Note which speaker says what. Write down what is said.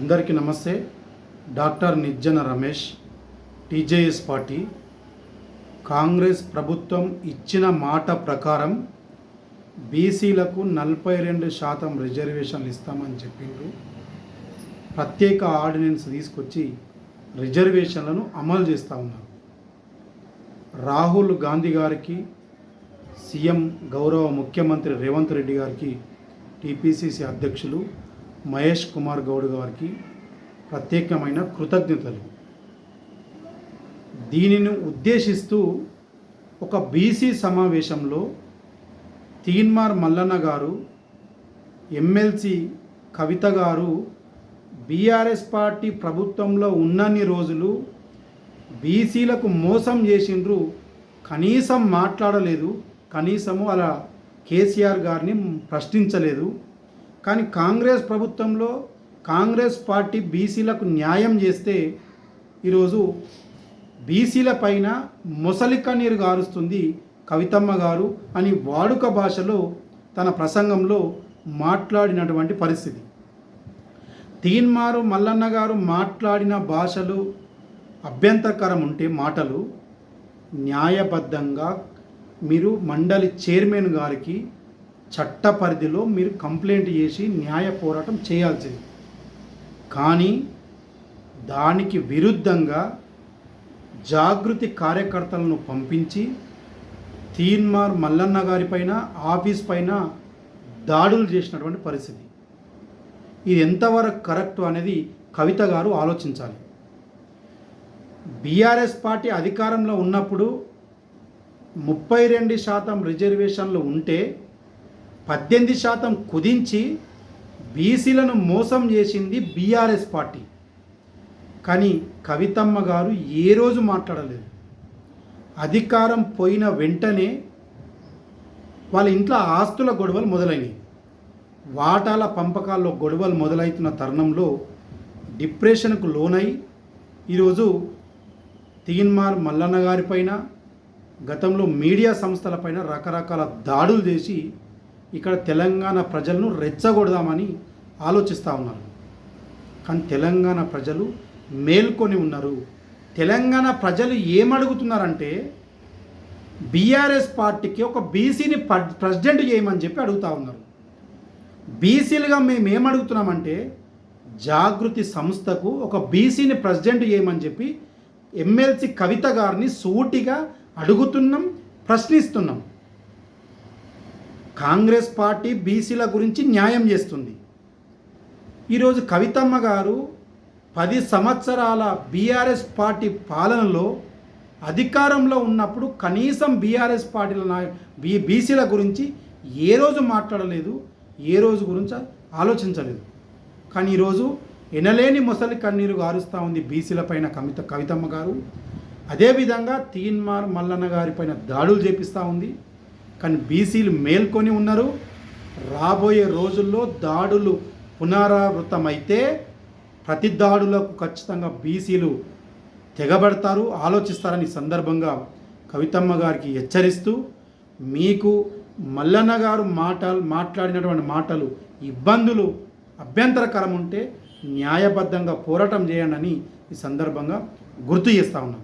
Speaker 1: అందరికీ నమస్తే. Doctor Nirjan Ramesh TJS party. Congress ప్రభుత్వం ఇచ్చిన మాట ప్రకారం బీసీలకు నలభై రెండు శాతం రిజర్వేషన్లు ఇస్తామని చెప్పిండ్రు. ప్రత్యేక ఆర్డినెన్స్ తీసుకొచ్చి రిజర్వేషన్లను అమలు చేస్తూ ఉన్నారు. రాహుల్ గాంధీ గారికి సీఎం గౌరవ ముఖ్యమంత్రి రేవంత్ రెడ్డి గారికి టీపీసీసీ అధ్యక్షులు మహేష్ కుమార్ గౌడ్ గారికి ప్రత్యేకమైన కృతజ్ఞతలు. దీనిని ఉద్దేశిస్తూ ఒక బీసీ సమావేశంలో తీన్మార్ మల్లన్న గారు ఎమ్మెల్సీ కవిత గారు బీఆర్ఎస్ పార్టీ ప్రభుత్వంలో ఉన్నన్ని రోజులు బీసీలకు మోసం చేసిండ్రు. కనీసం మాట్లాడలేదు కనీసము అలా కేసీఆర్ గారిని ప్రశ్నించలేదు. కానీ కాంగ్రెస్ ప్రభుత్వంలో కాంగ్రెస్ పార్టీ బీసీలకు న్యాయం చేస్తే ఈరోజు బీసీల పైన మొసలి కన్నీరు గారుస్తుంది కవితమ్మ గారు అని వాడుక భాషలో తన ప్రసంగంలో మాట్లాడినటువంటి పరిస్థితి. తీన్మారు మల్లన్న గారు మాట్లాడిన భాషలు అభ్యంతరకరం ఉంటే మాటలు న్యాయబద్ధంగా మీరు మండలి చైర్మన్ గారికి చట్ట పరిధిలో మీరు కంప్లైంట్ చేసి న్యాయ పోరాటం చేయాల్సింది. కానీ దానికి విరుద్ధంగా జాగృతి కార్యకర్తలను పంపించి తీన్మార్ మల్లన్న గారి పైన ఆఫీస్ పైన దాడులు చేసినటువంటి పరిస్థితి. ఇది ఎంతవరకు కరెక్ట్ అనేది కవిత గారు ఆలోచించాలి. బీఆర్ఎస్ పార్టీ అధికారంలో ఉన్నప్పుడు ముప్పై రెండు శాతం రిజర్వేషన్లు ఉంటే పద్దెనిమిది శాతం కుదించి బీసీలను మోసం చేసింది బీఆర్ఎస్ పార్టీ. కానీ కవితమ్మ గారు ఏ రోజు మాట్లాడలేదు. అధికారం పోయిన వెంటనే వాళ్ళ ఇంట్లో ఆస్తుల గొడవలు మొదలైనవి వాటాల పంపకాల్లో గొడవలు మొదలవుతున్న తరుణంలో డిప్రెషన్కు లోనై ఈరోజు తిగిన్మార్ మల్లన్న గారిపైన గతంలో మీడియా సంస్థలపైన రకరకాల దాడులు చేసి ఇక్కడ తెలంగాణ ప్రజలను రెచ్చగొడదామని ఆలోచిస్తూ ఉన్నారు. కానీ తెలంగాణ ప్రజలు మేల్కొని ఉన్నారు. తెలంగాణ ప్రజలు ఏమడుగుతున్నారంటే బీఆర్ఎస్ పార్టీకి ఒక బీసీని ప్రెసిడెంట్ చేయమని చెప్పి అడుగుతూ ఉన్నారు. బీసీలుగా మేము ఏమడుగుతున్నామంటే జాగృతి సంస్థకు ఒక బీసీని ప్రెసిడెంట్ చేయమని చెప్పి ఎమ్మెల్సీ కవిత గారిని సూటిగా అడుగుతున్నాం ప్రశ్నిస్తున్నాం. కాంగ్రెస్ పార్టీ బీసీల గురించి న్యాయం చేస్తుంది. ఈరోజు కవితమ్మ గారు పది సంవత్సరాల బీఆర్ఎస్ పార్టీ పాలనలో అధికారంలో ఉన్నప్పుడు కనీసం బీఆర్ఎస్ పార్టీల నాయ బీ బీసీల గురించి ఏ రోజు మాట్లాడలేదు ఏ రోజు గురించి ఆలోచించలేదు. కానీ ఈరోజు ఎనలేని ముసలి కన్నీరు గారుస్తూ ఉంది బీసీల పైన కవిత కవితమ్మ గారు. అదేవిధంగా తీన్మార్ మల్లన్న గారి పైన దాడులు చేపిస్తూ ఉంది. కానీ బీసీలు మేల్కొని ఉన్నారు. రాబోయే రోజుల్లో దాడులు పునరావృతమైతే ప్రతి దాడులకు ఖచ్చితంగా బీసీలు తెగబడతారు ఆలోచిస్తారని సందర్భంగా కవితమ్మ గారికి హెచ్చరిస్తూ మీకు మల్లన్న గారు మాటలు మాట్లాడినటువంటి మాటలు ఇబ్బందులు అభ్యంతరకరం ఉంటే న్యాయబద్ధంగా పోరాటం చేయండి అని ఈ సందర్భంగా గుర్తు చేస్తూ ఉన్నాం.